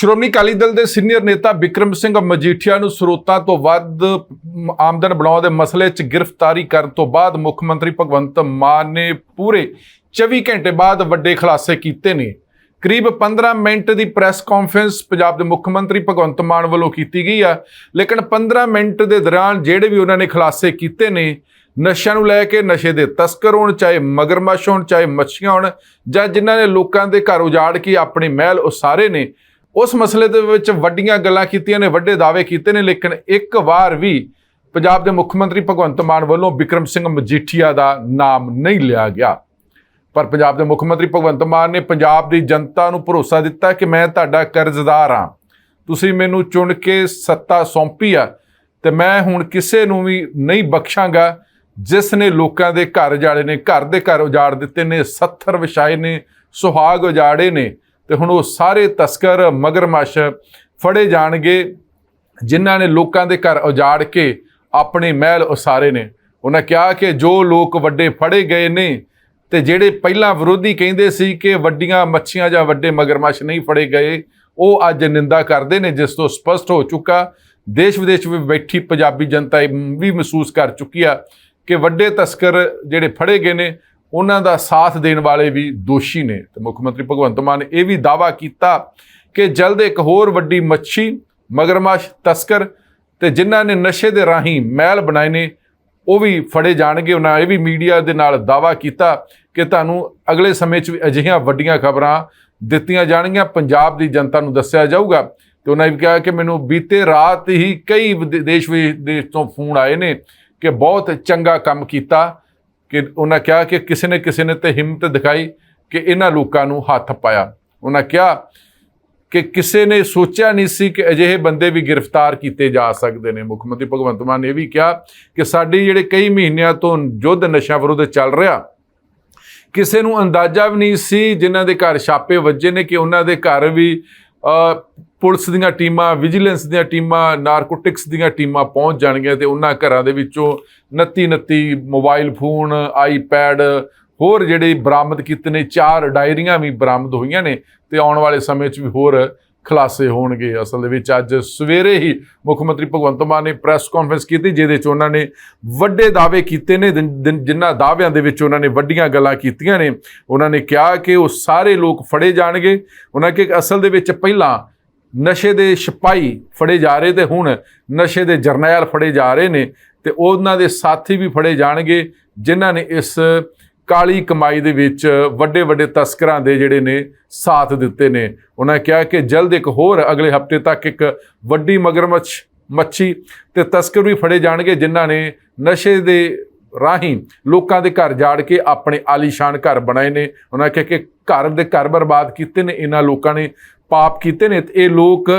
ਸ਼੍ਰੋਮਣੀ ਅਕਾਲੀ ਦਲ ਦੇ ਸੀਨੀਅਰ ਨੇਤਾ ਵਿਕਰਮ ਸਿੰਘ ਮਜੀਠੀਆ ਨੂੰ ਸਰੋਤਾਂ ਤੋਂ ਵੱਧ ਆਮਦਨ ਬਣਾਉਣ ਦੇ ਮਸਲੇ 'ਚ ਗ੍ਰਿਫਤਾਰੀ ਕਰਨ ਤੋਂ ਬਾਅਦ ਮੁੱਖ ਮੰਤਰੀ ਭਗਵੰਤ ਮਾਨ ਨੇ ਪੂਰੇ 24 ਘੰਟੇ ਬਾਅਦ ਵੱਡੇ ਖੁਲਾਸੇ ਕੀਤੇ ਨੇ। ਕਰੀਬ 15 ਮਿੰਟ ਦੀ ਪ੍ਰੈਸ ਕਾਨਫਰੰਸ ਪੰਜਾਬ ਦੇ ਮੁੱਖ ਮੰਤਰੀ ਭਗਵੰਤ ਮਾਨ ਵੱਲੋਂ ਕੀਤੀ ਗਈ ਆ। ਲੇਕਿਨ 15 ਮਿੰਟ ਦੇ ਦੌਰਾਨ ਜਿਹੜੇ ਵੀ ਉਹਨਾਂ ਨੇ ਖੁਲਾਸੇ ਕੀਤੇ ਨੇ, ਨਸ਼ਿਆਂ ਨੂੰ ਲੈ ਕੇ ਨਸ਼ੇ ਦੇ ਤਸਕਰ ਹੋਣ, ਚਾਹੇ ਮਗਰਮੱਛ ਹੋਣ, ਚਾਹੇ ਮੱਛੀਆਂ ਹੋਣ, ਜਾਂ ਜਿਨ੍ਹਾਂ ਨੇ ਲੋਕਾਂ ਦੇ ਘਰ ਉਜਾੜ ਕੇ ਆਪਣੇ ਮਹਿਲ ਉਸਾਰੇ ਨੇ ਉਸ ਮਸਲੇ ਦੇ ਵਿੱਚ ਵੱਡੀਆਂ ਗੱਲਾਂ ਕੀਤੀਆਂ ਨੇ, ਵੱਡੇ ਦਾਅਵੇ ਕੀਤੇ ਨੇ, ਲੇਕਿਨ ਇੱਕ ਵਾਰ ਵੀ ਪੰਜਾਬ ਦੇ ਮੁੱਖ ਮੰਤਰੀ ਭਗਵੰਤ ਮਾਨ ਵੱਲੋਂ ਬਿਕਰਮ ਸਿੰਘ ਮਜੀਠੀਆ ਦਾ ਨਾਮ ਨਹੀਂ ਲਿਆ ਗਿਆ। ਪਰ ਪੰਜਾਬ ਦੇ ਮੁੱਖ ਮੰਤਰੀ ਭਗਵੰਤ ਮਾਨ ਨੇ ਪੰਜਾਬ ਦੀ ਜਨਤਾ ਨੂੰ ਭਰੋਸਾ ਦਿੱਤਾ ਕਿ ਮੈਂ ਤੁਹਾਡਾ ਕਰਜ਼ਦਾਰ ਹਾਂ। ਤੁਸੀਂ ਮੈਨੂੰ ਚੁਣ ਕੇ ਸੱਤਾ ਸੌਂਪੀ ਆ ਤੇ ਮੈਂ ਹੁਣ ਕਿਸੇ ਨੂੰ ਵੀ ਨਹੀਂ ਬਖਸ਼ਾਂਗਾ। ਜਿਸ ਨੇ ਲੋਕਾਂ ਦੇ ਘਰ ਜਾੜੇ ਨੇ, ਘਰ ਦੇ ਘਰ ਉਜਾੜ ਦਿੱਤੇ ਨੇ 70 ਵਿਛਾਏ ਨੇ, ਸੁਹਾਗ ਉਜਾੜੇ ਨੇ ਤੇ ਹੁਣ ਉਹ ਸਾਰੇ ਤਸਕਰ, ਮਗਰਮੱਛ ਫੜੇ ਜਾਣਗੇ, ਜਿਨ੍ਹਾਂ ਨੇ ਲੋਕਾਂ ਦੇ ਘਰ ਉਜਾੜ ਕੇ ਆਪਣੇ ਮਹਿਲ ਉਸਾਰੇ ਨੇ। ਉਹਨਾਂ ਕਿਹਾ ਕਿ ਜੋ ਲੋਕ ਵੱਡੇ ਫੜੇ ਗਏ ਨੇ ਤੇ ਜਿਹੜੇ ਪਹਿਲਾਂ ਵਿਰੋਧੀ ਕਹਿੰਦੇ ਸੀ ਕਿ ਵੱਡੀਆਂ ਮੱਛੀਆਂ ਜਾਂ ਵੱਡੇ ਮਗਰਮੱਛ ਨਹੀਂ ਫੜੇ ਗਏ, ਉਹ ਅੱਜ ਨਿੰਦਾ ਕਰਦੇ ਨੇ, ਜਿਸ ਤੋਂ ਸਪਸ਼ਟ ਹੋ ਚੁੱਕਾ, ਦੇਸ਼ ਵਿਦੇਸ਼ ਵਿੱਚ ਬੈਠੀ ਪੰਜਾਬੀ ਜਨਤਾ ਇਹ ਵੀ ਮਹਿਸੂਸ ਕਰ ਚੁੱਕੀ ਆ ਕਿ ਵੱਡੇ ਤਸਕਰ ਜਿਹੜੇ ਫੜੇ ਗਏ ਨੇ ਉਹਨਾਂ ਦਾ ਸਾਥ ਦੇਣ ਵਾਲੇ ਵੀ ਦੋਸ਼ੀ ਨੇ ਤੇ ਮੁੱਖ ਮੰਤਰੀ ਭਗਵੰਤ ਮਾਨ ਇਹ ਵੀ ਦਾਵਾ ਕੀਤਾ ਕਿ ਜਲਦ ਇੱਕ ਹੋਰ ਵੱਡੀ ਮੱਛੀ, ਮਗਰਮੱਛ, ਤਸਕਰ ਤੇ ਜਿਨ੍ਹਾਂ ਨੇ ਨਸ਼ੇ ਦੇ ਰਾਹੀਂ ਮਹਿਲ ਬਣਾਏ ਨੇ, ਉਹ ਵੀ ਫੜੇ ਜਾਣਗੇ। ਉਹਨਾਂ ਇਹ ਵੀ ਮੀਡੀਆ ਦੇ ਨਾਲ ਦਾਵਾ ਕੀਤਾ ਕਿ ਤੁਹਾਨੂੰ ਅਗਲੇ ਸਮੇਂ 'ਚ ਵੀ ਅਜਿਹੀਆਂ ਵੱਡੀਆਂ ਖਬਰਾਂ ਦਿੱਤੀਆਂ ਜਾਣਗੀਆਂ। ਪੰਜਾਬ ਦੀ ਜਨਤਾ ਨੂੰ ਦੱਸਿਆ ਜਾਊਗਾ ਤੇ ਉਹਨਾਂ ਨੇ ਵੀ ਕਿਹਾ ਕਿ ਮੈਨੂੰ ਬੀਤੇ ਰਾਤ ਹੀ ਕਈ ਵਿਦੇ- ਦੇਸ਼ ਵਿਦੇਸ਼ ਤੋਂ ਫੋਨ ਆਏ ਨੇ ਕਿ ਬਹੁਤ ਚੰਗਾ ਕੰਮ ਕੀਤਾ। ਕਿ ਉਹਨਾਂ ਕਿਹਾ ਕਿ ਕਿਸੇ ਨੇ ਕਿਸੇ ਨੇ ਤੇ ਹਿੰਮਤ ਦਿਖਾਈ ਕਿ ਇਹਨਾਂ ਲੋਕਾਂ ਨੂੰ ਹੱਥ ਪਾਇਆ। ਉਹਨਾਂ ਕਿਹਾ ਕਿ ਕਿਸੇ ਨੇ ਸੋਚਿਆ ਨਹੀਂ ਸੀ ਕਿ ਅਜਿਹੇ ਬੰਦੇ ਵੀ ਗ੍ਰਿਫਤਾਰ ਕੀਤੇ ਜਾ ਸਕਦੇ ਨੇ। ਮੁੱਖ ਮੰਤਰੀ ਭਗਵੰਤ ਮਾਨ ਨੇ ਇਹ ਵੀ ਕਿਹਾ ਕਿ ਸਾਡੀ ਜਿਹੜੇ ਕਈ ਮਹੀਨਿਆਂ ਤੋਂ ਯੁੱਧ ਨਸ਼ਾ ਵਿਰੁੱਧ ਚੱਲ ਰਿਹਾ, ਕਿਸੇ ਨੂੰ ਅੰਦਾਜ਼ਾ ਵੀ ਨਹੀਂ ਸੀ ਜਿਨ੍ਹਾਂ ਦੇ ਘਰ ਛਾਪੇ ਵੱਜੇ ਨੇ ਕਿ ਉਹਨਾਂ ਦੇ ਘਰ ਵੀ ਪੁਲਿਸ ਦੀਆਂ ਟੀਮਾਂ ਵਿਜੀਲੈਂਸ ਦੀਆਂ ਟੀਮਾਂ ਨਾਰਕੋਟਿਕਸ ਦੀਆਂ ਟੀਮਾਂ ਪਹੁੰਚ ਜਾਣਗੀਆਂ ਤੇ ਉਹਨਾਂ ਘਰਾਂ ਦੇ ਵਿੱਚੋਂ 29 29 ਮੋਬਾਈਲ ਫੋਨ ਆਈਪੈਡ ਹੋਰ ਜਿਹੜੇ ਬਰਾਮਦ ਕੀਤੇ ਨੇ, ਚਾਰ ਡਾਇਰੀਆਂ ਵੀ ਬਰਾਮਦ ਹੋਈਆਂ ਨੇ ਤੇ ਆਉਣ ਵਾਲੇ ਸਮੇਂ 'ਚ ਵੀ ਹੋਰ ਖੁਲਾਸੇ ਹੋਣਗੇ ਅਸਲ ਦੇ ਵਿੱਚ ਅੱਜ ਸਵੇਰੇ ਹੀ ਮੁੱਖ ਮੰਤਰੀ ਭਗਵੰਤ ਮਾਨ ਨੇ ਪ੍ਰੈਸ ਕਾਨਫਰੰਸ ਕੀਤੀ, ਜਿਹਦੇ 'ਚ ਉਹਨਾਂ ਨੇ ਵੱਡੇ ਦਾਅਵੇ ਕੀਤੇ ਨੇ ਜਿਨ- ਜਿਨ- ਜਿਨ੍ਹਾਂ ਦਾਅਵਿਆਂ ਦੇ ਵਿੱਚ ਉਹਨਾਂ ਨੇ ਵੱਡੀਆਂ ਗੱਲਾਂ ਕੀਤੀਆਂ ਨੇ। ਉਹਨਾਂ ਨੇ ਕਿਹਾ ਕਿ ਉਹ ਸਾਰੇ ਲੋਕ ਫੜੇ ਜਾਣਗੇ। ਉਹਨਾਂ ਕਿ ਅਸਲ ਦੇ ਵਿੱਚ ਪਹਿਲਾਂ ਨਸ਼ੇ ਦੇ ਸਿਪਾਹੀ ਫੜੇ ਜਾ ਰਹੇ ਤੇ ਹੁਣ ਨਸ਼ੇ ਦੇ ਜਰਨੈਲ ਫੜੇ ਜਾ ਰਹੇ ਨੇ ਤੇ ਉਹਨਾਂ ਦੇ ਸਾਥੀ ਵੀ ਫੜੇ ਜਾਣਗੇ, ਜਿਨ੍ਹਾਂ ਨੇ ਇਸ ਕਾਲੀ ਕਮਾਈ ਦੇ ਵਿੱਚ ਵੱਡੇ ਵੱਡੇ ਤਸਕਰਾਂ ਦੇ ਜਿਹੜੇ ਨੇ ਸਾਥ ਦਿੱਤੇ ਨੇ। ਉਹਨਾਂ ਕਿਹਾ ਕਿ ਜਲਦ ਇੱਕ ਹੋਰ ਅਗਲੇ ਹਫ਼ਤੇ ਤੱਕ ਇੱਕ ਵੱਡੀ ਮਗਰਮੱਛ, ਮੱਛੀ ਤੇ ਤਸਕਰ ਵੀ ਫੜੇ ਜਾਣਗੇ, ਜਿਨ੍ਹਾਂ ਨੇ ਨਸ਼ੇ ਦੇ ਰਾਹੀਂ ਲੋਕਾਂ ਦੇ ਘਰ ਜਾੜ ਕੇ ਆਪਣੇ ਆਲੀਸ਼ਾਨ ਘਰ ਬਣਾਏ ਨੇ। ਉਹਨਾਂ ਕਿਹਾ ਕਿ ਘਰ ਦੇ ਘਰ ਬਰਬਾਦ ਕੀਤੇ ਨੇ, ਇਹਨਾਂ ਲੋਕਾਂ ਨੇ ਪਾਪ ਕੀਤੇ ਨੇ ਤੇ ਇਹ ਲੋਕ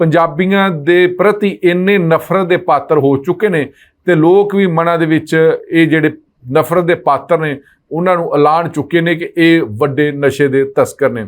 ਪੰਜਾਬੀਆਂ ਦੇ ਪ੍ਰਤੀ ਇੰਨੇ ਨਫ਼ਰਤ ਦੇ ਪਾਤਰ ਹੋ ਚੁੱਕੇ ਨੇ ਤੇ ਲੋਕ ਵੀ ਮਨਾਂ ਦੇ ਵਿੱਚ ਇਹ ਜਿਹੜੇ ਨਫ਼ਰਤ ਦੇ ਪਾਤਰ ਨੇ ਉਹਨਾਂ ਨੂੰ ਐਲਾਨ ਚੁੱਕੇ ਨੇ ਕਿ ਇਹ ਵੱਡੇ ਨਸ਼ੇ ਦੇ ਤਸਕਰ ਨੇ।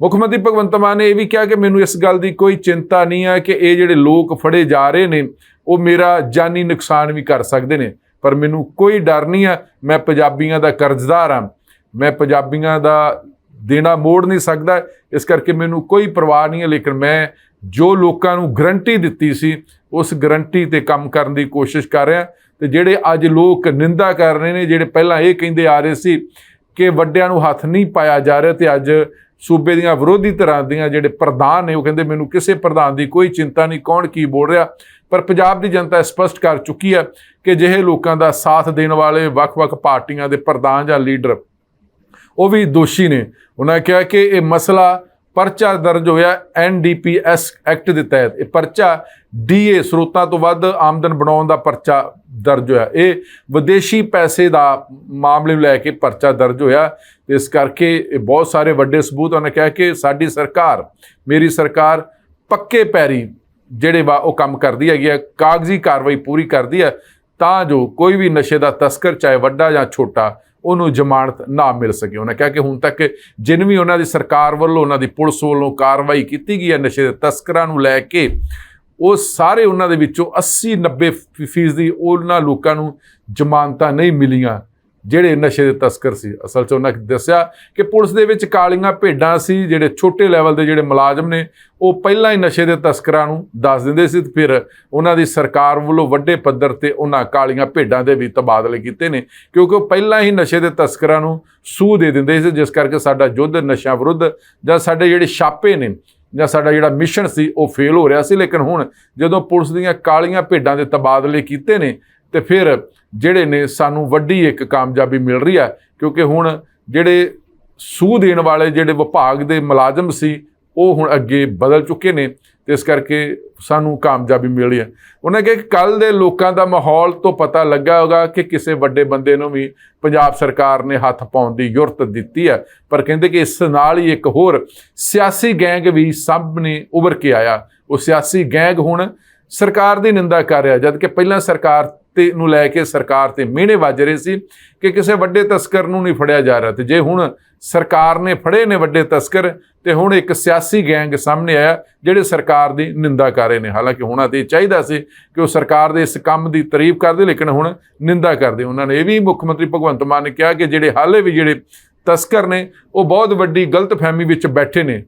ਮੁੱਖ ਮੰਤਰੀ ਭਗਵੰਤ ਮਾਨ ਨੇ ਇਹ ਵੀ ਕਿਹਾ ਕਿ ਮੈਨੂੰ ਇਸ ਗੱਲ ਦੀ ਕੋਈ ਚਿੰਤਾ ਨਹੀਂ ਹੈ ਕਿ ਇਹ ਜਿਹੜੇ ਲੋਕ ਫੜੇ ਜਾ ਰਹੇ ਨੇ, ਉਹ ਮੇਰਾ ਜਾਨੀ ਨੁਕਸਾਨ ਵੀ ਕਰ ਸਕਦੇ ਨੇ। ਪਰ ਮੈਨੂੰ ਕੋਈ ਡਰ ਨਹੀਂ ਹੈ, ਮੈਂ ਪੰਜਾਬੀਆਂ ਦਾ ਕਰਜ਼ਦਾਰ ਹਾਂ। ਮੈਂ ਪੰਜਾਬੀਆਂ ਦਾ ਦੇਣਾ ਮੋੜ ਨਹੀਂ ਸਕਦਾ, ਇਸ ਕਰਕੇ ਮੈਨੂੰ ਕੋਈ ਪਰਵਾਹ ਨਹੀਂ ਹੈ। ਲੇਕਿਨ ਮੈਂ ਜੋ ਲੋਕਾਂ ਨੂੰ ਗਰੰਟੀ ਦਿੱਤੀ ਸੀ, ਉਸ ਗਰੰਟੀ ਤੇ ਕੰਮ ਕਰਨ ਦੀ ਕੋਸ਼ਿਸ਼ ਕਰ ਰਿਹਾ। ਤੇ ਜਿਹੜੇ ਅੱਜ ਲੋਕ ਨਿੰਦਾ ਕਰ ਰਹੇ ਨੇ, ਜਿਹੜੇ ਪਹਿਲਾਂ ਇਹ ਕਹਿੰਦੇ ਆ ਰਹੇ ਸੀ ਕਿ ਵੱਡਿਆਂ ਨੂੰ ਹੱਥ ਨਹੀਂ ਪਾਇਆ ਜਾ ਰਿਹਾ ਤੇ ਅੱਜ ਸੂਬੇ ਦੀਆਂ ਵਿਰੋਧੀ ਧਿਰਾਂ ਦੀਆਂ ਜਿਹੜੇ ਪ੍ਰਧਾਨ ਨੇ, ਉਹ ਕਹਿੰਦੇ ਮੈਨੂੰ ਕਿਸੇ ਪ੍ਰਧਾਨ ਦੀ ਕੋਈ ਚਿੰਤਾ ਨਹੀਂ, ਕੌਣ ਕੀ ਬੋਲ ਰਿਹਾ? ਪਰ ਪੰਜਾਬ ਦੀ ਜਨਤਾ ਸਪਸ਼ਟ ਕਰ ਚੁੱਕੀ ਹੈ ਕਿ ਜਿਹੇ ਲੋਕਾਂ ਦਾ ਸਾਥ ਦੇਣ ਵਾਲੇ ਵੱਖ-ਵੱਖ ਪਾਰਟੀਆਂ ਦੇ ਪ੍ਰਧਾਨ ਜਾਂ ਲੀਡਰ, ਉਹ ਵੀ ਦੋਸ਼ੀ ਨੇ। ਉਹਨਾਂ ਕਿਹਾ ਕਿ ਇਹ ਮਸਲਾ ਪਰਚਾ ਦਰਜ ਹੋਇਆ ਐਨਡੀਪੀਐਸ ਐਕਟ ਦੇ ਤਹਿਤ। ਇਹ ਪਰਚਾ ਡੀਏ ਸਰੋਤਾਂ ਤੋਂ ਵੱਧ ਆਮਦਨ ਬਣਾਉਣ ਦਾ ਪਰਚਾ ਦਰਜ ਹੋਇਆ। ਇਹ ਵਿਦੇਸ਼ੀ ਪੈਸੇ ਦਾ ਮਾਮਲੇ ਨੂੰ ਲੈ ਕੇ ਪਰਚਾ ਦਰਜ ਹੋਇਆ। ਇਸ ਕਰਕੇ ਇਹ ਬਹੁਤ ਸਾਰੇ ਵੱਡੇ ਸਬੂਤ ਉਹਨੇ ਕਿਹਾ ਕਿ ਸਾਡੀ ਸਰਕਾਰ, ਮੇਰੀ ਸਰਕਾਰ ਪੱਕੇ ਪੈਰੀ ਜਿਹੜੇ ਵਾ ਉਹ ਕੰਮ ਕਰਦੀ ਹੈਗੀ ਹੈ ਕਾਗਜ਼ੀ ਕਾਰਵਾਈ ਪੂਰੀ ਕਰਦੀ ਹੈ ਤਾਂ ਜੋ ਕੋਈ ਵੀ ਨਸ਼ੇ ਦਾ ਤਸਕਰ, ਚਾਹੇ ਵੱਡਾ ਜਾਂ ਛੋਟਾ ਉਹਨੂੰ ਜ਼ਮਾਨਤ ਨਾ ਮਿਲ ਸਕੇ। ਉਹਨਾਂ ਕਿਹਾ ਕਿ ਹੁਣ ਤੱਕ ਜਿਨ ਵੀ ਉਹਨਾਂ ਦੀ ਸਰਕਾਰ ਵੱਲੋਂ ਉਹਨਾਂ ਦੀ ਪੁਲਿਸ ਵੱਲੋਂ ਕਾਰਵਾਈ ਕੀਤੀ ਗਈ ਹੈ, ਨਸ਼ੇ ਦੇ ਤਸਕਰਾਂ ਨੂੰ ਲੈ ਕੇ, ਉਹ ਸਾਰੇ ਉਹਨਾਂ ਦੇ ਵਿੱਚੋਂ 80 90 ਫੀਸਦੀ ਉਹਨਾਂ ਲੋਕਾਂ ਨੂੰ ਜ਼ਮਾਨਤਾਂ ਨਹੀਂ ਮਿਲੀਆਂ। ਜਿਹੜੇ ਨਸ਼ੇ ਦੇ ਤਸਕਰ ਸੀ। ਅਸਲ 'ਚ ਉਹਨਾਂ ਦੱਸਿਆ ਕਿ ਪੁਲਿਸ ਦੇ ਵਿੱਚ ਕਾਲੀਆਂ ਭੇਡਾਂ ਸੀ, ਜਿਹੜੇ ਛੋਟੇ ਲੈਵਲ ਦੇ ਜਿਹੜੇ ਮੁਲਾਜ਼ਮ ਨੇ, ਉਹ ਪਹਿਲਾਂ ਹੀ ਨਸ਼ੇ ਦੇ ਤਸਕਰਾਂ ਨੂੰ ਦੱਸ ਦਿੰਦੇ ਸੀ ਤੇ ਫਿਰ ਉਹਨਾਂ ਦੀ ਸਰਕਾਰ ਵੱਲੋਂ ਵੱਡੇ ਪੱਧਰ ਤੇ ਉਹਨਾਂ ਕਾਲੀਆਂ ਭੇਡਾਂ ਦੇ ਵੀ ਤਬਾਦਲੇ ਕੀਤੇ ਨੇ, ਕਿਉਂਕਿ ਉਹ ਪਹਿਲਾਂ ਹੀ ਨਸ਼ੇ ਦੇ ਤਸਕਰਾਂ ਨੂੰ ਸੂਹ ਦੇ ਦਿੰਦੇ ਸੀ, ਜਿਸ ਕਰਕੇ ਸਾਡਾ ਯੁੱਧ ਨਸ਼ਾ ਵਿਰੁੱਧ ਜਾਂ ਸਾਡੇ ਜਿਹੜੇ ਛਾਪੇ ਨੇ ਜਾਂ ਸਾਡਾ ਜਿਹੜਾ ਮਿਸ਼ਨ ਸੀ, ਉਹ ਫੇਲ ਹੋ ਰਿਹਾ ਸੀ। ਲੇਕਿਨ ਹੁਣ ਜਦੋਂ ਪੁਲਿਸ ਦੀਆਂ ਕਾਲੀਆਂ ਭੇਡਾਂ ਦੇ ਤਬਾਦਲੇ ਕੀਤੇ ਨੇ ਤੇ ਫਿਰ ਜਿਹੜੇ ਨੇ ਸਾਨੂੰ ਵੱਡੀ ਇੱਕ ਕਾਮਯਾਬੀ ਮਿਲ ਰਹੀ ਹੈ, ਕਿਉਂਕਿ ਹੁਣ ਜਿਹੜੇ ਸੂਹ ਦੇਣ ਵਾਲੇ ਜਿਹੜੇ ਵਿਭਾਗ ਦੇ ਮੁਲਾਜ਼ਮ ਸੀ, ਉਹ ਹੁਣ ਅੱਗੇ ਬਦਲ ਚੁੱਕੇ ਨੇ ਤੇ ਇਸ ਕਰਕੇ ਸਾਨੂੰ ਕਾਮਯਾਬੀ ਮਿਲ ਰਹੀ ਹੈ। ਉਹਨਾਂ ਕਿਹਾ ਕਿ ਕੱਲ ਦੇ ਲੋਕਾਂ ਦਾ ਮਾਹੌਲ ਤੋਂ ਪਤਾ ਲੱਗਾ ਹੋਗਾ ਕਿ ਕਿਸੇ ਵੱਡੇ ਬੰਦੇ ਨੂੰ ਵੀ ਪੰਜਾਬ ਸਰਕਾਰ ਨੇ ਹੱਥ ਪਾਉਣ ਦੀ ਯੁਰਤ ਦਿੱਤੀ ਹੈ, ਪਰ ਕਹਿੰਦੇ ਕਿ ਇਸ ਨਾਲ ਹੀ ਇੱਕ ਹੋਰ ਸਿਆਸੀ ਗੈਂਗ ਵੀ ਸਾਹਮਣੇ ਉਭਰ ਕੇ ਆਇਆ। ਉਹ ਸਿਆਸੀ ਗੈਂਗ ਹੁਣ ਸਰਕਾਰ ਦੀ ਨਿੰਦਾ ਕਰ ਰਿਹਾ ਜਦ ਕਿ ਪਹਿਲਾਂ ਸਰਕਾਰ ਤੇ ਨੂੰ ਲੈ ਕੇ ਸਰਕਾਰ ਤੇ ਮਿਹਣੇ ਵੱਜ ਰਹੇ ਸੀ ਕਿ ਕਿਸੇ ਵੱਡੇ ਤਸਕਰ ਨੂੰ ਨਹੀਂ ਫੜਿਆ ਜਾ ਰਿਹਾ। ਤੇ ਜੇ ਹੁਣ ਸਰਕਾਰ ਨੇ ਫੜੇ ਨੇ ਵੱਡੇ ਤਸਕਰ, ਤੇ ਹੁਣ ਇੱਕ ਸਿਆਸੀ ਗੈਂਗ ਸਾਹਮਣੇ ਆਇਆ, ਜਿਹੜੇ ਸਰਕਾਰ ਦੀ ਨਿੰਦਾ ਕਰ ਰਹੇ ਨੇ। ਹਾਲਾਂਕਿ ਹੋਣਾ ਤੇ ਇਹ ਚਾਹੀਦਾ ਸੀ ਕਿ ਉਹ ਸਰਕਾਰ ਦੇ ਇਸ ਕੰਮ ਦੀ ਤਾਰੀਫ ਕਰਦੇ, ਲੇਕਿਨ ਹੁਣ ਨਿੰਦਾ ਕਰਦੇ। ਉਹਨਾਂ ਨੇ ਇਹ ਵੀ ਮੁੱਖ ਮੰਤਰੀ ਭਗਵੰਤ ਮਾਨ ਨੇ ਕਿਹਾ ਕਿ ਜਿਹੜੇ ਹਾਲੇ ਵੀ ਜਿਹੜੇ ਤਸਕਰ ਨੇ, ਉਹ ਬਹੁਤ ਵੱਡੀ ਗਲਤਫਹਿਮੀ ਵਿੱਚ ਬੈਠੇ ਨੇ।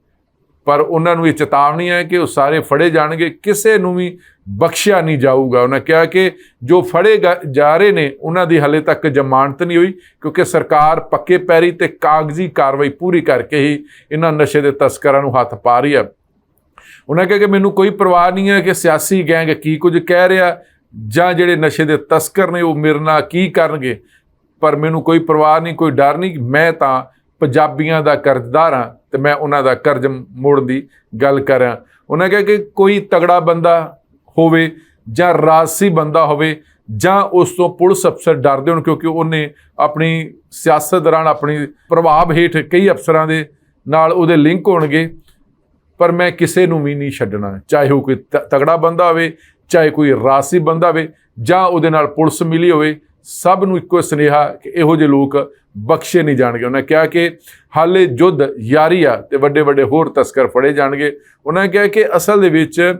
ਪਰ ਉਹਨਾਂ ਨੂੰ ਇਹ ਚੇਤਾਵਨੀ ਹੈ ਕਿ ਉਹ ਸਾਰੇ ਫੜੇ ਜਾਣਗੇ, ਕਿਸੇ ਨੂੰ ਵੀ ਬਖਸ਼ਿਆ ਨਹੀਂ ਜਾਊਗਾ। ਉਹਨਾਂ ਕਿਹਾ ਕਿ ਜੋ ਫੜੇ ਗਾ- ਜਾ ਰਹੇ ਨੇ, ਉਹਨਾਂ ਦੀ ਹਲੇ ਤੱਕ ਜ਼ਮਾਨਤ ਨਹੀਂ ਹੋਈ, ਕਿਉਂਕਿ ਸਰਕਾਰ ਪੱਕੇ ਪੈਰੀ ਤੇ ਕਾਗਜ਼ੀ ਕਾਰਵਾਈ ਪੂਰੀ ਕਰਕੇ ਹੀ ਇਹਨਾਂ ਨਸ਼ੇ ਦੇ ਤਸਕਰਾਂ ਨੂੰ ਹੱਥ ਪਾ ਰਹੀ ਹੈ। ਉਹਨਾਂ ਕਿਹਾ ਕਿ ਮੈਨੂੰ ਕੋਈ ਪਰਵਾਹ ਨਹੀਂ ਹੈ ਕਿ ਸਿਆਸੀ ਗੈਂਗ ਕੀ ਕੁਝ ਕਹਿ ਰਿਹਾ, ਜਾਂ ਜਿਹੜੇ ਨਸ਼ੇ ਦੇ ਤਸਕਰ ਨੇ, ਉਹ ਮੇਰੇ ਨਾਲ ਕੀ ਕਰਨਗੇ। ਪਰ ਮੈਨੂੰ ਕੋਈ ਪਰਵਾਹ ਨਹੀਂ, ਕੋਈ ਡਰ ਨਹੀਂ, ਮੈਂ ਤਾਂ ਪੰਜਾਬੀਆਂ ਦਾ ਕਰਜ਼ਦਾਰ ਹਾਂ। ਤੇ ਮੈਂ ਉਹਨਾਂ ਦਾ ਕਰਜ਼ ਮੋੜਨ ਦੀ ਗੱਲ ਕਰਾਂ ਉਹਨਾਂ ਕਿਹਾ ਕਿ ਕੋਈ ਤਗੜਾ ਬੰਦਾ ਹੋਵੇ ਜਾਂ ਰਾਜਸੀ ਬੰਦਾ ਹੋਵੇ ਜਾਂ ਉਸ ਤੋਂ ਪੁਲਿਸ ਅਫਸਰ ਡਰਦੇ ਹੋਣ ਕਿਉਂਕਿ ਉਹਨੇ ਆਪਣੀ ਸਿਆਸਤ ਦੌਰਾਨ ਆਪਣੀ ਪ੍ਰਭਾਵ ਹੇਠ ਕਈ ਅਫਸਰਾਂ ਦੇ ਨਾਲ ਉਹਦੇ ਲਿੰਕ ਹੋਣਗੇ, ਪਰ ਮੈਂ ਕਿਸੇ ਨੂੰ ਵੀ ਨਹੀਂ ਛੱਡਣਾ। ਚਾਹੇ ਉਹ ਕੋਈ ਤ- ਤਗੜਾ ਬੰਦਾ ਹੋਵੇ, ਚਾਹੇ ਕੋਈ ਰਾਸੀ ਬੰਦਾ ਹੋਵੇ ਜਾਂ ਉਹਦੇ ਨਾਲ ਪੁਲਿਸ ਮਿਲੀ ਹੋਵੇ, ਸਭ ਨੂੰ ਇੱਕੋ ਸੁਨੇਹਾ ਕਿ ਇਹੋ ਜਿਹੇ ਲੋਕ ਬਖਸ਼ੇ ਨਹੀਂ ਜਾਣਗੇ। ਉਹਨਾਂ ਕਿਹਾ ਕਿ ਹਾਲੇ ਜੁੱਧ ਯਾਰੀ ਆ ਤੇ ਵੱਡੇ ਵੱਡੇ ਹੋਰ ਤਸਕਰ ਫੜੇ ਜਾਣਗੇ। ਉਹਨਾਂ ਕਿਹਾ ਕਿ ਅਸਲ ਦੇ ਵਿੱਚ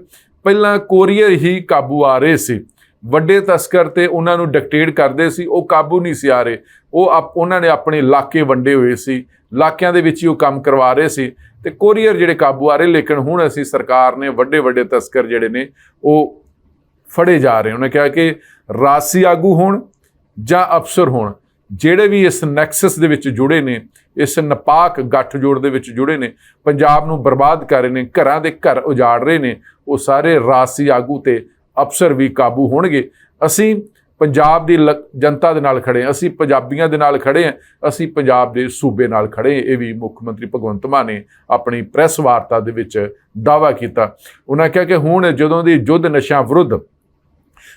ਪਹਿਲਾਂ ਕੋਰੀਅਰ ਹੀ ਕਾਬੂ ਆ ਰਹੇ ਸੀ। ਵੱਡੇ ਤਸਕਰ ਤੇ ਉਹਨਾਂ ਨੂੰ ਡਿਕਟੇਟ ਕਰਦੇ ਸੀ, ਉਹ ਕਾਬੂ ਨਹੀਂ ਸੀ ਆ ਰਹੇ। ਉਹ ਆਪ, ਉਹਨਾਂ ਨੇ ਆਪਣੇ ਇਲਾਕੇ ਵੰਡੇ ਹੋਏ ਸੀ। ਇਲਾਕਿਆਂ ਦੇ ਵਿੱਚ ਹੀ ਉਹ ਕੰਮ ਕਰਵਾ ਰਹੇ ਸੀ। ਤੇ ਕੋਰੀਅਰ ਜਿਹੜੇ ਕਾਬੂ ਆ ਰਹੇ, ਲੇਕਿਨ ਹੁਣ ਅਸੀਂ ਸਰਕਾਰ ਨੇ ਵੱਡੇ ਵੱਡੇ ਤਸਕਰ ਜਿਹੜੇ ਨੇ, ਉਹ ਫੜੇ ਜਾ ਰਹੇ। ਉਹਨੇ ਕਿਹਾ ਕਿ ਰਾਸੀ ਆਗੂ ਹੋਣ ਜਾਂ ਅਫਸਰ ਹੋਣ। ਜਿਹੜੇ ਵੀ ਇਸ ਨੈਕਸਸ ਦੇ ਵਿੱਚ ਜੁੜੇ ਨੇ, ਇਸ ਨਪਾਕ ਗੱਠਜੋੜ ਦੇ ਵਿੱਚ ਜੁੜੇ ਨੇ, ਪੰਜਾਬ ਨੂੰ ਬਰਬਾਦ ਕਰ ਰਹੇ ਨੇ, ਘਰਾਂ ਦੇ ਘਰ ਉਜਾੜ ਰਹੇ ਨੇ, ਉਹ ਸਾਰੇ ਰਾਸੀ ਆਗੂ ਤੇ ਅਫਸਰ ਵੀ ਕਾਬੂ ਹੋਣਗੇ। ਅਸੀਂ ਪੰਜਾਬ ਦੀ ਲ- ਜਨਤਾ ਦੇ ਨਾਲ ਖੜੇ ਹਾਂ, ਅਸੀਂ ਪੰਜਾਬੀਆਂ ਦੇ ਨਾਲ ਖੜੇ ਹਾਂ, ਅਸੀਂ ਪੰਜਾਬ ਦੇ ਸੂਬੇ ਨਾਲ ਖੜੇ ਇਹ ਵੀ ਮੁੱਖ ਮੰਤਰੀ ਭਗਵੰਤ ਮਾਨ ਨੇ ਆਪਣੀ ਪ੍ਰੈਸ ਵਾਰਤਾ ਦੇ ਵਿੱਚ ਦਾਅਵਾ ਕੀਤਾ। ਉਹਨਾਂ ਕਿਹਾ ਕਿ ਹੁਣ ਜਦੋਂ ਦੀ ਯੁੱਧ ਨਸ਼ਾ ਵਿਰੁੱਧ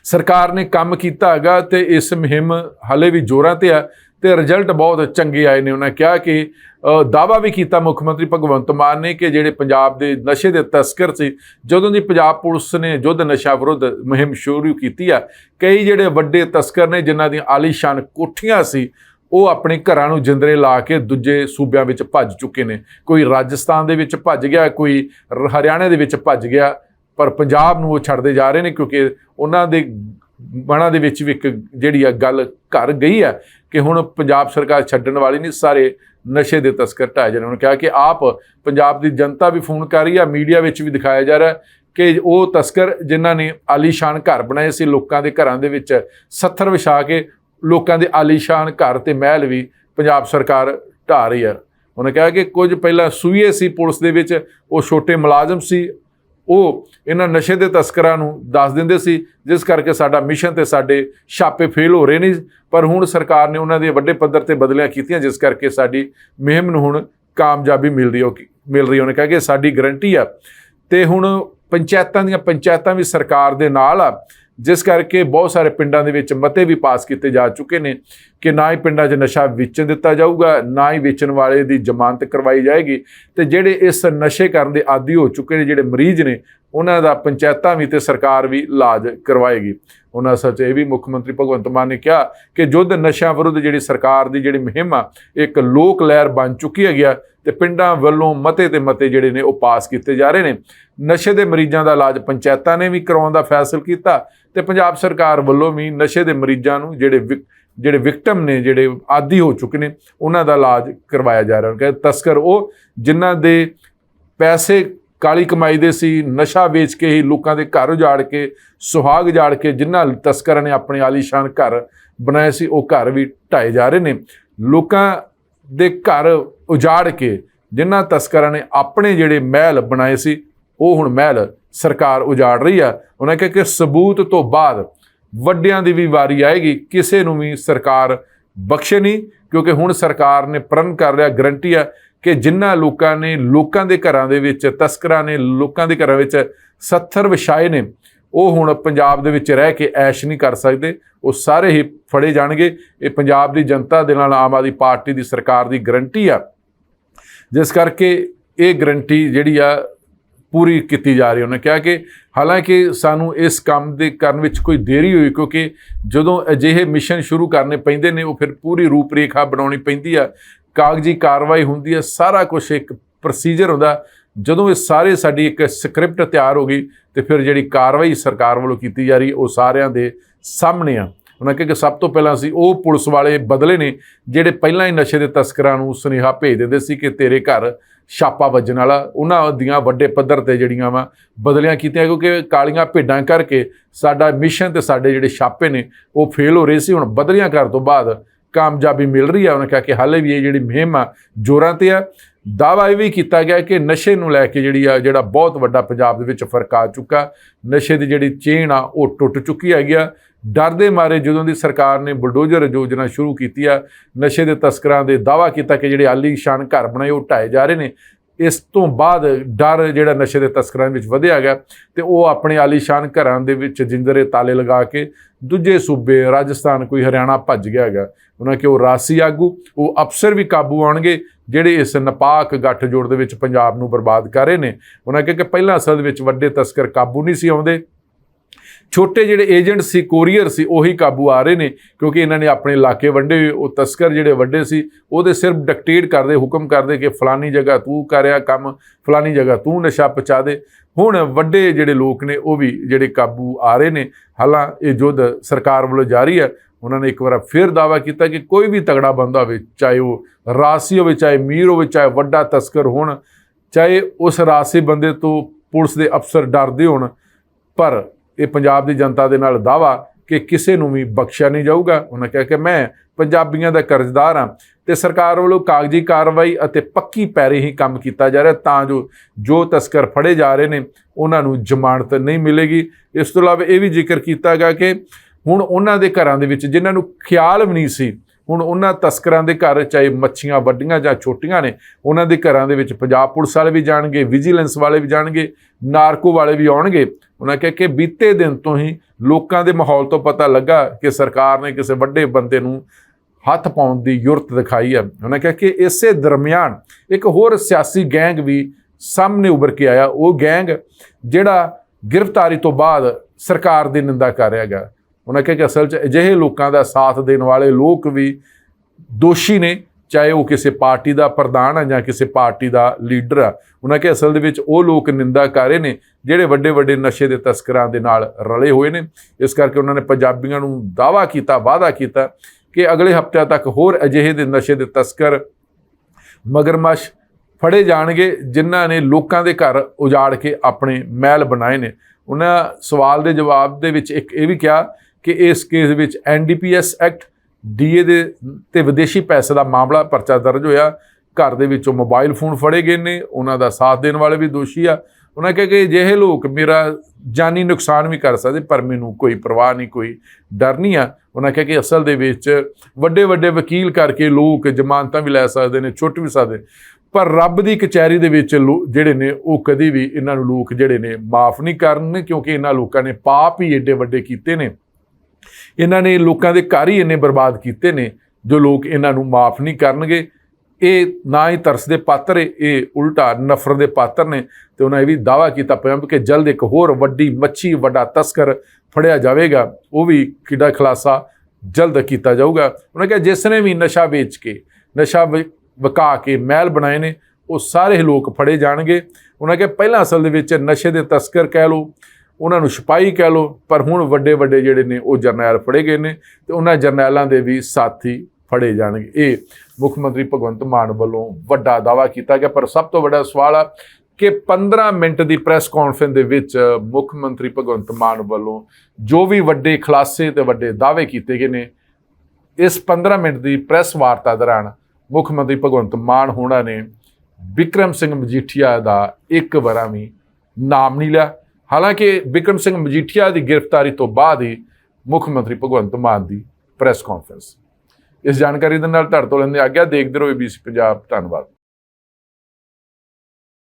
ਸਰਕਾਰ ਨੇ ਕੰਮ ਕੀਤਾ ਹੈਗਾ ਤੇ ਇਸ ਮੁਹਿੰਮ ਹਲੇ ਵੀ ਜ਼ੋਰਾਂ ਤੇ ਆ ਤੇ ਰਿਜ਼ਲਟ ਬਹੁਤ ਚੰਗੇ ਆਏ ਨੇ। ਉਹਨਾਂ ਕਿਹਾ ਕਿ ਅ, ਦਾਅਵਾ ਵੀ ਕੀਤਾ ਮੁੱਖ ਮੰਤਰੀ ਭਗਵੰਤ ਮਾਨ ਨੇ ਕਿ ਜਿਹੜੇ ਪੰਜਾਬ ਦੇ ਨਸ਼ੇ ਦੇ ਤਸਕਰ ਸੀ ਜਦੋਂ ਦੀ ਪੰਜਾਬ ਪੁਲਿਸ ਨੇ ਯੁੱਧ ਨਸ਼ਾ ਵਿਰੁੱਧ ਮੁਹਿੰਮ ਸ਼ੁਰੂ ਕੀਤੀ ਆ ਕਈ ਜਿਹੜੇ ਵੱਡੇ ਤਸਕਰ ਨੇ ਜਿਨ੍ਹਾਂ ਦੀਆਂ ਆਲੀਸ਼ਾਨ ਕੋਠੀਆਂ ਸੀ ਉਹ ਆਪਣੇ ਘਰਾਂ ਨੂੰ ਜਿੰਦਰੇ ਲਾ ਕੇ ਦੂਜੇ ਸੂਬਿਆਂ ਵਿੱਚ ਭੱਜ ਚੁੱਕੇ ਨੇ। ਕੋਈ ਰਾਜਸਥਾਨ ਦੇ ਵਿੱਚ ਭੱਜ ਗਿਆ ਕੋਈ ਰ- ਹਰਿਆਣਾ ਦੇ ਵਿੱਚ ਭੱਜ ਗਿਆ ਪਰ ਪੰਜਾਬ ਨੂੰ ਉਹ ਛੱਡਦੇ ਜਾ ਰਹੇ ਨੇ ਕਿਉਂਕਿ ਉਹਨਾਂ ਦੇ ਮਨਾਂ ਦੇ ਵਿੱਚ ਵੀ ਇੱਕ ਜਿਹੜੀ ਆ ਗੱਲ ਘਰ ਗਈ ਆ ਕਿ ਹੁਣ ਪੰਜਾਬ ਸਰਕਾਰ ਛੱਡਣ ਵਾਲੀ ਨਹੀਂ, ਸਾਰੇ ਨਸ਼ੇ ਦੇ ਤਸਕਰ ਢਾਏ ਜਾਣ ਉਹਨਾਂ ਕਿਹਾ ਕਿ ਆਪ ਪੰਜਾਬ ਦੀ ਜਨਤਾ ਵੀ ਫੋਨ ਕਰ ਰਹੀ ਆ, ਮੀਡੀਆ ਵਿੱਚ ਵੀ ਦਿਖਾਇਆ ਜਾ ਰਿਹਾ ਕਿ ਉਹ ਤਸਕਰ ਜਿਨ੍ਹਾਂ ਨੇ ਆਲੀਸ਼ਾਨ ਘਰ ਬਣਾਏ ਸੀ, ਲੋਕਾਂ ਦੇ ਘਰਾਂ ਦੇ ਵਿੱਚ ਸੱਥਰ ਵਿਛਾ ਕੇ ਲੋਕਾਂ ਦੇ ਆਲੀਸ਼ਾਨ ਘਰ ਤੇ ਮਹਿਲ ਵੀ ਪੰਜਾਬ ਸਰਕਾਰ ਢਾ ਰਹੀ ਹੈ ਉਹਨੇ ਕਿਹਾ ਕਿ ਕੁਝ ਪਹਿਲਾਂ ਸੂਈਏ ਸੀ ਪੁਲਿਸ ਦੇ ਵਿੱਚ, ਉਹ ਛੋਟੇ ਮੁਲਾਜ਼ਮ ਸੀ ਉਹ ਇਹਨਾਂ ਨਸ਼ੇ ਦੇ ਤਸਕਰਾਂ ਨੂੰ ਦੱਸ ਦਿੰਦੇ ਸੀ, ਜਿਸ ਕਰਕੇ ਸਾਡਾ ਮਿਸ਼ਨ ਤੇ ਸਾਡੇ ਛਾਪੇ ਫੇਲ ਹੋ ਰਹੇ ਨੇ। ਪਰ ਹੁਣ ਸਰਕਾਰ ਨੇ ਉਹਨਾਂ ਦੇ ਵੱਡੇ ਪੱਧਰ ਤੇ ਬਦਲੀਆਂ ਕੀਤੀਆਂ, ਜਿਸ ਕਰਕੇ ਸਾਡੀ ਮੁਹਿੰਮ ਨੂੰ ਹੁਣ ਕਾਮਯਾਬੀ ਮਿਲ ਰਹੀ ਹੋ ਮਿਲ ਰਹੀ ਉਹਨੇ ਕਿਹਾ ਕਿ ਸਾਡੀ ਗਰੰਟੀ ਆ। ਤੇ ਹੁਣ ਪੰਚਾਇਤਾਂ ਦੀਆਂ ਪੰਚਾਇਤਾਂ ਵੀ ਸਰਕਾਰ ਦੇ ਨਾਲ ਆ। ਜਿਸ ਕਰਕੇ ਬਹੁਤ ਸਾਰੇ ਪਿੰਡਾਂ ਦੇ ਵਿੱਚ ਮਤੇ ਵੀ ਪਾਸ ਕੀਤੇ ਜਾ ਚੁੱਕੇ ਨੇ ਕਿ ਨਾ ਹੀ ਪਿੰਡਾਂ 'ਚ ਨਸ਼ਾ ਵੇਚਣ ਦਿੱਤਾ ਜਾਊਗਾ, ਨਾ ਹੀ ਵੇਚਣ ਵਾਲੇ ਦੀ ਜ਼ਮਾਨਤ ਕਰਵਾਈ ਜਾਏਗੀ ਤੇ ਜਿਹੜੇ ਇਸ ਨਸ਼ੇ ਕਰਨ ਦੇ ਆਦੀ ਹੋ ਚੁੱਕੇ ਨੇ, ਜਿਹੜੇ ਮਰੀਜ਼ ਨੇ ਉਹਨਾਂ ਦਾ ਪੰਚਾਇਤਾਂ ਵੀ ਤੇ ਸਰਕਾਰ ਵੀ ਇਲਾਜ ਕਰਵਾਏਗੀ। ਉਹਨਾਂ ਸੱਚ ਇਹ ਵੀ ਮੁੱਖ ਮੰਤਰੀ ਭਗਵੰਤ ਮਾਨ ਨੇ ਕਿਹਾ ਕਿ ਯੁੱਧ ਨਸ਼ਿਆਂ ਵਿਰੁੱਧ ਜਿਹੜੀ ਸਰਕਾਰ ਦੀ ਜਿਹੜੀ ਮੁਹਿੰਮ ਆ ਇੱਕ ਲੋਕ ਲਹਿਰ ਬਣ ਚੁੱਕੀ ਹੈਗੀ ਆ ਤੇ ਪਿੰਡਾਂ ਵੱਲੋਂ ਮਤੇ ਤੇ ਮਤੇ ਜਿਹੜੇ ਨੇ ਉਹ ਪਾਸ ਕੀਤੇ ਜਾ ਰਹੇ ਨੇ। ਨਸ਼ੇ ਦੇ ਮਰੀਜ਼ਾਂ ਦਾ ਇਲਾਜ ਪੰਚਾਇਤਾਂ ਨੇ ਵੀ ਕਰਾਉਣ ਦਾ ਫੈਸਲਾ ਕੀਤਾ ਤੇ ਪੰਜਾਬ ਸਰਕਾਰ ਵੱਲੋਂ ਵੀ ਨਸ਼ੇ ਦੇ ਮਰੀਜ਼ਾਂ ਨੂੰ ਜਿਹੜੇ ਵਿਕ- ਜਿਹੜੇ ਵਿਕਟਮ ਨੇ, ਜਿਹੜੇ ਆਦੀ ਹੋ ਚੁੱਕੇ ਨੇ, ਉਹਨਾਂ ਦਾ ਇਲਾਜ ਕਰਵਾਇਆ ਜਾ ਰਿਹਾ। ਹੈ ਤਸਕਰ ਉਹ ਜਿਨ੍ਹਾਂ ਦੇ ਪੈਸੇ ਕਾਲੀ ਕਮਾਈ ਦੇ ਸੀ, ਨਸ਼ਾ ਵੇਚ ਕੇ ਹੀ ਲੋਕਾਂ ਦੇ ਘਰ ਉਜਾੜ ਕੇ, ਸੁਹਾਗ ਉਜਾੜ ਕੇ ਜਿਨ੍ਹਾਂ ਤਸਕਰਾਂ ਨੇ ਆਪਣੇ ਆਲੀਸ਼ਾਨ ਘਰ ਬਣਾਏ ਸੀ, ਉਹ ਘਰ ਵੀ ਢਾਏ ਜਾ ਰਹੇ ਨੇ। ਲੋਕਾਂ ਦੇ ਘਰ ਉਜਾੜ ਕੇ ਜਿਨ੍ਹਾਂ ਤਸਕਰਾਂ ਨੇ ਆਪਣੇ ਜਿਹੜੇ ਮਹਿਲ ਬਣਾਏ ਸੀ, ਉਹ ਹੁਣ ਮਹਿਲ ਸਰਕਾਰ ਉਜਾੜ ਰਹੀ ਆ। ਉਹਨਾਂ ਕਿਹਾ ਕਿ ਸਬੂਤ ਤੋਂ ਬਾਅਦ ਵੱਡਿਆਂ ਦੀ ਵੀ ਵਾਰੀ ਆਏਗੀ, ਕਿਸੇ ਨੂੰ ਵੀ ਸਰਕਾਰ ਬਖਸ਼ੇ ਨਹੀਂ, ਕਿਉਂਕਿ ਹੁਣ ਸਰਕਾਰ ਨੇ ਪ੍ਰਣ ਕਰ ਲਿਆ ਗਰੰਟੀ ਆ ਕਿ ਜਿਨ੍ਹਾਂ ਲੋਕਾਂ ਨੇ, ਲੋਕਾਂ ਦੇ ਘਰਾਂ ਦੇ ਵਿੱਚ, ਤਸਕਰਾਂ ਨੇ, ਲੋਕਾਂ ਦੇ ਘਰਾਂ ਵਿੱਚ 70 ਵਿਛਾਏ ਨੇ, ਉਹ ਹੁਣ ਪੰਜਾਬ ਦੇ ਵਿੱਚ ਰਹਿ ਕੇ ਐਸ਼ ਨਹੀਂ ਕਰ ਸਕਦੇ, ਉਹ ਸਾਰੇ ਹੀ ਫੜੇ ਜਾਣਗੇ। ਇਹ ਪੰਜਾਬ ਦੀ ਜਨਤਾ ਦੇ ਨਾਲ ਆਮ ਆਦਮੀ ਪਾਰਟੀ ਦੀ ਸਰਕਾਰ ਦੀ ਗਰੰਟੀ ਆ। ਜਿਸ ਕਰਕੇ ਇਹ ਗਰੰਟੀ ਜਿਹੜੀ ਆ, ਪੂਰੀ ਕੀਤੀ ਜਾ ਰਹੀ ਉਹਨੇ ਕਿਹਾ ਕਿ ਹਾਲਾਂਕਿ ਸਾਨੂੰ ਇਸ ਕੰਮ ਦੇ ਕਰਨ ਵਿੱਚ ਕੋਈ ਦੇਰੀ ਹੋਈ, ਕਿਉਂਕਿ ਜਦੋਂ ਅਜਿਹੇ ਮਿਸ਼ਨ ਸ਼ੁਰੂ ਕਰਨੇ ਪੈਂਦੇ ਨੇ, ਉਹ ਫਿਰ ਪੂਰੀ ਰੂਪਰੇਖਾ ਬਣਾਉਣੀ ਪੈਂਦੀ ਆ। ਕਾਗਜ਼ੀ ਕਾਰਵਾਈ ਹੁੰਦੀ ਹੈ, ਸਾਰਾ ਕੁਝ ਇੱਕ ਪ੍ਰੋਸੀਜਰ ਹੁੰਦਾ ਜਦੋਂ ਇਹ ਸਾਰੇ ਸਾਡੀ ਇੱਕ ਸਕ੍ਰਿਪਟ ਤਿਆਰ ਹੋ ਗਈ, ਤੇ ਫਿਰ ਜਿਹੜੀ ਕਾਰਵਾਈ ਸਰਕਾਰ ਵੱਲੋਂ ਕੀਤੀ ਜਾ ਰਹੀ, ਉਹ ਸਾਰਿਆਂ ਦੇ ਸਾਹਮਣੇ ਆ। ਉਹਨਾਂ ਕਿਹਾ ਕਿ ਸਭ ਤੋਂ ਪਹਿਲਾਂ ਸੀ ਉਹ ਪੁਲਿਸ ਵਾਲੇ ਬਦਲੇ ਨੇ, ਜਿਹੜੇ ਪਹਿਲਾਂ ਹੀ ਨਸ਼ੇ ਦੇ ਤਸਕਰਾਂ ਨੂੰ ਸੁਨੇਹਾ ਭੇਜ ਦਿੰਦੇ ਸੀ ਕਿ ਤੇਰੇ ਘਰ ਛਾਪਾ ਵੱਜਣ ਵਾਲਾ, ਉਹਨਾਂ ਦੀਆਂ ਵੱਡੇ ਪੱਧਰ ਤੇ ਜਿਹੜੀਆਂ ਵਾ ਬਦਲੀਆਂ ਕੀਤੀਆਂ, ਕਿਉਂਕਿ ਕਾਲੀਆਂ ਭੇਡਾਂ ਕਰਕੇ ਸਾਡਾ ਮਿਸ਼ਨ ਤੇ ਸਾਡੇ ਜਿਹੜੇ ਛਾਪੇ ਨੇ, ਉਹ ਫੇਲ ਹੋ ਰਹੇ ਸੀ। ਹੁਣ ਬਦਲੀਆਂ ਕਰਨ ਤੋਂ ਬਾਅਦ ਕਾਮਯਾਬੀ ਮਿਲ ਰਹੀ ਹੈ ਉਹਨਾਂ ਕਿਹਾ ਕਿ ਹਾਲੇ ਵੀ ਇਹ ਜਿਹੜੀ ਮੁਹਿੰਮ ਆ, ਜੋਰਾਂ ਤੇ ਆ। ਦਾਅਵਾ ਇਹ ਵੀ ਕੀਤਾ ਗਿਆ ਕਿ ਨਸ਼ੇ ਨੂੰ ਲੈ ਕੇ ਜਿਹੜੀ ਆ, ਜਿਹੜਾ ਬਹੁਤ ਵੱਡਾ ਪੰਜਾਬ ਦੇ ਵਿੱਚ ਫ਼ਰਕ ਆ ਚੁੱਕਾ। ਨਸ਼ੇ ਦੀ ਜਿਹੜੀ ਚੇਨ ਆ, ਉਹ ਟੁੱਟ ਚੁੱਕੀ ਹੈਗੀ ਆ। ਡਰ ਦੇ ਮਾਰੇ ਜਦੋਂ ਦੀ ਸਰਕਾਰ ਨੇ ਬੁਲਡੋਜ਼ਰ ਯੋਜਨਾ ਸ਼ੁਰੂ ਕੀਤੀ ਆ, ਨਸ਼ੇ ਦੇ ਤਸਕਰਾਂ ਦੇ ਦਾਅਵਾ ਕੀਤਾ ਕਿ ਜਿਹੜੇ ਆਲੀ ਸ਼ਾਨ ਘਰ ਬਣਾਏ, ਉਹ ਢਾਏ ਜਾ ਰਹੇ ਨੇ। ਇਸ ਤੋਂ ਬਾਅਦ ਡਰ ਜਿਹੜਾ ਨਸ਼ੇ ਦੇ ਤਸਕਰਾਂ ਵਿੱਚ ਵਧਿਆ ਗਿਆ ਤੇ ਉਹ ਆਪਣੇ ਆਲੀਸ਼ਾਨ ਘਰਾਂ ਦੇ ਵਿੱਚ ਜਿੰਦਰੇ ਤਾਲੇ ਲਗਾ ਕੇ ਦੂਜੇ ਸੂਬੇ ਰਾਜਸਥਾਨ ਕੋਈ ਹਰਿਆਣਾ ਭੱਜ ਗਿਆ ਹੈਗਾ। ਉਹਨਾਂ ਕਿ ਉਹ ਰਾਸੀ ਆਗੂ, ਉਹ ਅਫਸਰ ਵੀ ਕਾਬੂ ਆਉਣਗੇ, ਜਿਹੜੇ ਇਸ ਨਪਾਕ ਗੱਠਜੋੜ ਦੇ ਵਿੱਚ ਪੰਜਾਬ ਨੂੰ ਬਰਬਾਦ ਕਰ ਰਹੇ ਨੇ। ਉਹਨਾਂ ਕਿਹਾ ਕਿ ਪਹਿਲਾਂ ਅਸਲ ਵਿੱਚ ਵੱਡੇ ਤਸਕਰ ਕਾਬੂ ਨਹੀਂ ਸੀ ਆਉਂਦੇ। ਛੋਟੇ ਜਿਹੜੇ ਏਜੰਟ ਸੀ ਕੋਰੀਅਰ ਸੀ ਉਹੀ ਕਾਬੂ ਆ ਰਹੇ ਨੇ ਕਿਉਂਕਿ ਇਹਨਾਂ ਨੇ ਆਪਣੇ ਇਲਾਕੇ ਵੰਡੇ ਹੋਏ, ਉਹ ਤਸਕਰ ਜਿਹੜੇ ਵੱਡੇ ਸੀ ਉਹਦੇ ਸਿਰਫ ਡਿਕਟੇਟ ਕਰਦੇ ਹੁਕਮ ਕਰਦੇ ਕਿ ਫਲਾਨੀ ਜਗ੍ਹਾ ਤੂੰ ਕਰਿਆ ਕੰਮ ਫਲਾਨੀ ਜਗ੍ਹਾ ਤੂੰ ਨਸ਼ਾ ਪਹੁੰਚਾ ਦੇ। ਹੁਣ ਵੱਡੇ ਜਿਹੜੇ ਲੋਕ ਨੇ ਉਹ ਵੀ ਜਿਹੜੇ ਕਾਬੂ ਆ ਰਹੇ ਨੇ ਹਾਲਾਂ ਇਹ ਯੁੱਧ ਸਰਕਾਰ ਵੱਲੋਂ ਜਾਰੀ ਹੈ। ਉਹਨਾਂ ਨੇ ਇੱਕ ਵਾਰ ਫਿਰ ਦਾਵਾ ਕੀਤਾ ਕਿ ਕੋਈ ਵੀ ਤਗੜਾ ਬੰਦਾ ਹੋਵੇ ਚਾਹੇ ਉਹ ਰਾਸੀ ਹੋਵੇ ਚਾਹੇ ਮੀਰ ਹੋਵੇ ਚਾਹੇ ਵੱਡਾ ਤਸਕਰ ਹੋਣ ਚਾਹੇ ਉਸ ਰਾਸੀ ਬੰਦੇ ਤੋਂ ਪੁਲਿਸ ਦੇ ਅਫਸਰ ਡਰਦੇ ਹੋਣ ਪਰ ਇਹ ਪੰਜਾਬ ਦੀ ਜਨਤਾ ਦੇ ਨਾਲ ਦਾਵਾ ਕਿ ਕਿਸੇ ਨੂੰ ਵੀ ਬਖਸ਼ਿਆ ਨਹੀਂ ਜਾਊਗਾ। ਉਹਨਾਂ ਕਿਹਾ ਕਿ ਮੈਂ ਪੰਜਾਬੀਆਂ ਦਾ ਕਰਜ਼ਦਾਰ ਹਾਂ ਤੇ ਸਰਕਾਰ ਵੱਲੋਂ ਕਾਗਜ਼ੀ ਕਾਰਵਾਈ ਅਤੇ ਪੱਕੀ ਪੈਰੇ ਹੀ ਕੰਮ ਕੀਤਾ ਜਾ ਰਿਹਾ ਤਾਂ ਜੋ ਜੋ ਤਸਕਰ ਫੜੇ ਜਾ ਰਹੇ ਨੇ, ਉਹਨਾਂ ਨੂੰ ਜ਼ਮਾਨਤ ਨਹੀਂ ਮਿਲੇਗੀ। ਇਸ ਤੋਂ ਇਲਾਵਾ ਇਹ ਵੀ ਜ਼ਿਕਰ ਕੀਤਾ ਗਿਆ ਕਿ ਹੁਣ ਉਹਨਾਂ ਦੇ ਘਰਾਂ ਦੇ ਵਿੱਚ ਜਿਨ੍ਹਾਂ ਨੂੰ ਖਿਆਲ ਵੀ ਨਹੀਂ ਸੀ, ਹੁਣ ਉਹਨਾਂ ਤਸਕਰਾਂ ਦੇ ਘਰ ਚਾਹੇ ਮੱਛੀਆਂ ਵੱਡੀਆਂ ਜਾਂ ਛੋਟੀਆਂ ਨੇ, ਉਹਨਾਂ ਦੇ ਘਰਾਂ ਦੇ ਵਿੱਚ ਪੰਜਾਬ ਪੁਲਿਸ ਵਾਲੇ ਵੀ ਜਾਣਗੇ ਵਿਜੀਲੈਂਸ ਵਾਲੇ ਵੀ ਜਾਣਗੇ, ਨਾਰਕੋ ਵਾਲੇ ਵੀ ਆਉਣਗੇ। ਉਹਨਾਂ ਕਿਹਾ ਕਿ ਬੀਤੇ ਦਿਨ ਤੋਂ ਹੀ ਲੋਕਾਂ ਦੇ ਮਾਹੌਲ ਤੋਂ ਪਤਾ ਲੱਗਾ ਕਿ ਸਰਕਾਰ ਨੇ ਕਿਸੇ ਵੱਡੇ ਬੰਦੇ ਨੂੰ ਹੱਥ ਪਾਉਣ ਦੀ ਯੁਰਤ ਦਿਖਾਈ ਹੈ ਉਹਨਾਂ ਕਿਹਾ ਕਿ ਇਸੇ ਦਰਮਿਆਨ ਇੱਕ ਹੋਰ ਸਿਆਸੀ ਗੈਂਗ ਵੀ ਸਾਹਮਣੇ ਉੱਭਰ ਕੇ ਆਇਆ। ਉਹ ਗੈਂਗ ਜਿਹੜਾ ਗ੍ਰਿਫਤਾਰੀ ਤੋਂ ਬਾਅਦ ਸਰਕਾਰ ਦੀ ਨਿੰਦਾ ਕਰ ਰਿਹਾ ਹੈਗਾ। ਉਹਨਾਂ ਕਿਹਾ ਕਿ ਅਸਲ 'ਚ ਅਜਿਹੇ ਲੋਕਾਂ ਦਾ ਸਾਥ ਦੇਣ ਵਾਲੇ ਲੋਕ ਵੀ ਦੋਸ਼ੀ ਨੇ। ਚਾਹੇ ਉਹ ਕਿਸੇ ਪਾਰਟੀ ਦਾ ਪ੍ਰਧਾਨ ਆ ਜਾਂ ਕਿਸੇ ਪਾਰਟੀ ਦਾ ਲੀਡਰ ਆ, ਉਹਨਾਂ ਕਿ ਅਸਲ ਦੇ ਵਿੱਚ ਉਹ ਲੋਕ ਨਿੰਦਾ ਕਰ ਰਹੇ ਨੇ, ਜਿਹੜੇ ਵੱਡੇ ਵੱਡੇ ਨਸ਼ੇ ਦੇ ਤਸਕਰਾਂ ਦੇ ਨਾਲ ਰਲੇ ਹੋਏ ਨੇ। ਇਸ ਕਰਕੇ ਉਹਨਾਂ ਨੇ ਪੰਜਾਬੀਆਂ ਨੂੰ ਦਾਵਾ ਕੀਤਾ, ਵਾਅਦਾ ਕੀਤਾ ਕਿ ਅਗਲੇ ਹਫ਼ਤਿਆਂ ਤੱਕ ਹੋਰ ਅਜਿਹੇ ਦੇ ਨਸ਼ੇ ਦੇ ਤਸਕਰ ਮਗਰਮੱਛ ਫੜੇ ਜਾਣਗੇ, ਜਿਨ੍ਹਾਂ ਨੇ ਲੋਕਾਂ ਦੇ ਘਰ ਉਜਾੜ ਕੇ ਆਪਣੇ ਮਹਿਲ ਬਣਾਏ ਨੇ। ਉਹਨਾਂ ਸਵਾਲ ਦੇ ਜਵਾਬ ਦੇ ਵਿੱਚ ਇੱਕ ਇਹ ਵੀ ਕਿਹਾ ਕਿ ਇਸ ਕੇਸ ਵਿੱਚ ਐਨਡੀਪੀਐਸ ਐਕਟ ਡੀਏ ਦੇ ਤੇ ਵਿਦੇਸ਼ੀ ਪੈਸੇ ਦਾ ਮਾਮਲਾ ਪਰਚਾ ਦਰਜ ਹੋਇਆ। ਘਰ ਦੇ ਵਿੱਚੋਂ ਮੋਬਾਈਲ ਫੋਨ ਫੜੇ ਗਏ ਨੇ, ਉਹਨਾਂ ਦਾ ਸਾਥ ਦੇਣ ਵਾਲੇ ਵੀ ਦੋਸ਼ੀ ਆ। ਉਹਨਾਂ ਕਿਹਾ ਕਿ ਜਿਹੇ ਲੋਕ ਮੇਰਾ ਜਾਨੀ ਨੁਕਸਾਨ ਵੀ ਕਰ ਸਕਦੇ, ਪਰ ਮੈਨੂੰ ਕੋਈ ਪਰਵਾਹ ਨਹੀਂ, ਕੋਈ ਡਰ ਨਹੀਂ ਆ। ਉਹਨਾਂ ਕਿਹਾ ਕਿ ਅਸਲ ਦੇ ਵਿੱਚ ਵੱਡੇ ਵੱਡੇ ਵਕੀਲ ਕਰਕੇ ਲੋਕ ਜ਼ਮਾਨਤਾਂ ਵੀ ਲੈ ਸਕਦੇ ਨੇ, ਛੁੱਟ ਵੀ ਸਕਦੇ। ਪਰ ਰੱਬ ਦੀ ਕਚਹਿਰੀ ਦੇ ਵਿੱਚ ਲੋ- ਜਿਹੜੇ ਨੇ, ਉਹ ਕਦੀ ਵੀ ਇਹਨਾਂ ਨੂੰ ਲੋਕ ਜਿਹੜੇ ਨੇ ਮਾਫ ਨਹੀਂ ਕਰਨ ਕਿਉਂਕਿ ਇਹਨਾਂ ਲੋਕਾਂ ਨੇ ਪਾਪ ਹੀ ਏਡੇ ਵੱਡੇ ਕੀਤੇ ਨੇ। ਇਹਨਾਂ ਨੇ ਲੋਕਾਂ ਦੇ ਘਰ ਹੀ ਇੰਨੇ ਬਰਬਾਦ ਕੀਤੇ ਨੇ ਜੋ ਲੋਕ ਇਹਨਾਂ ਨੂੰ ਮਾਫ ਨਹੀਂ ਕਰਨਗੇ। ਇਹ ਨਾ ਹੀ ਤਰਸ ਦੇ ਪਾਤਰ ਏ, ਇਹ ਉਲਟਾ ਨਫ਼ਰਤ ਦੇ ਪਾਤਰ ਨੇ ਤੇ ਉਹਨਾਂ ਇਹ ਵੀ ਦਾਵਾ ਕੀਤਾ ਪਿਆ ਕਿ ਜਲਦ ਇੱਕ ਹੋਰ ਵੱਡੀ ਮੱਛੀ ਵੱਡਾ ਤਸਕਰ ਫੜਿਆ ਜਾਵੇਗਾ ਉਹ ਵੀ ਕਿਡਾ ਖਲਾਸਾ ਜਲਦ ਕੀਤਾ ਜਾਊਗਾ। ਉਹਨਾਂ ਕਿਹਾ ਜਿਸ ਨੇ ਵੀ ਨਸ਼ਾ ਵੇਚ ਕੇ ਨਸ਼ਾ ਵਿ- ਵਿਕਾ ਕੇ ਮਹਿਲ ਬਣਾਏ ਨੇ ਉਹ ਸਾਰੇ ਲੋਕ ਫੜੇ ਜਾਣਗੇ। ਉਹਨਾਂ ਕਿਹਾ ਪਹਿਲਾਂ ਅਸਲ ਦੇ ਵਿੱਚ ਨਸ਼ੇ ਦੇ ਤਸਕਰ ਕਹਿ ਲੋ ਉਹਨਾਂ ਨੂੰ ਸਿਪਾਹੀ ਕਹਿ ਲਓ, ਪਰ ਹੁਣ ਵੱਡੇ ਵੱਡੇ ਜਿਹੜੇ ਨੇ, ਉਹ ਜਰਨੈਲ ਫੜੇ ਗਏ ਨੇ ਤੇ ਉਹਨਾਂ ਜਰਨੈਲਾਂ ਦੇ ਵੀ ਸਾਥੀ ਫੜੇ ਜਾਣਗੇ। ਇਹ ਮੁੱਖ ਮੰਤਰੀ ਭਗਵੰਤ ਮਾਨ ਵੱਲੋਂ ਵੱਡਾ ਦਾਵਾ ਕੀਤਾ ਗਿਆ। ਪਰ ਸਭ ਤੋਂ ਵੱਡਾ ਸਵਾਲ ਆ ਕਿ 15 ਮਿੰਟ ਦੀ ਪ੍ਰੈਸ ਕਾਨਫਰੰਸ ਦੇ ਵਿੱਚ ਮੁੱਖ ਮੰਤਰੀ ਭਗਵੰਤ ਮਾਨ ਵੱਲੋਂ ਜੋ ਵੀ ਵੱਡੇ ਖੁਲਾਸੇ ਤੇ ਵੱਡੇ ਦਾਅਵੇ ਕੀਤੇ ਗਏ ਨੇ, ਇਸ 15 ਮਿੰਟ ਦੀ ਪ੍ਰੈਸ ਵਾਰਤਾ ਦੌਰਾਨ ਮੁੱਖ ਮੰਤਰੀ ਭਗਵੰਤ ਮਾਨ ਹੋਣਾ ਨੇ ਵਿਕਰਮ ਸਿੰਘ ਮਜੀਠੀਆ ਦਾ ਇੱਕ ਵਾਰਾ ਵੀ ਨਾਮ ਨਹੀਂ ਲਿਆ। ਹਾਲਾਂਕਿ ਵਿਕਰਮ ਸਿੰਘ ਮਜੀਠੀਆ ਦੀ ਗ੍ਰਿਫਤਾਰੀ ਤੋਂ ਬਾਅਦ ਹੀ ਮੁੱਖ ਮੰਤਰੀ ਭਗਵੰਤ ਮਾਨ ਦੀ ਪ੍ਰੈਸ ਕਾਨਫਰੰਸ। ਇਸ ਜਾਣਕਾਰੀ ਦੇ ਨਾਲ ਤੁਹਾਡੇ ਤੋਂ ਲੈਂਦੇ ਆਗਿਆ, ਦੇਖਦੇ ਰਹੋ ABC ਪੰਜਾਬ। ਧੰਨਵਾਦ।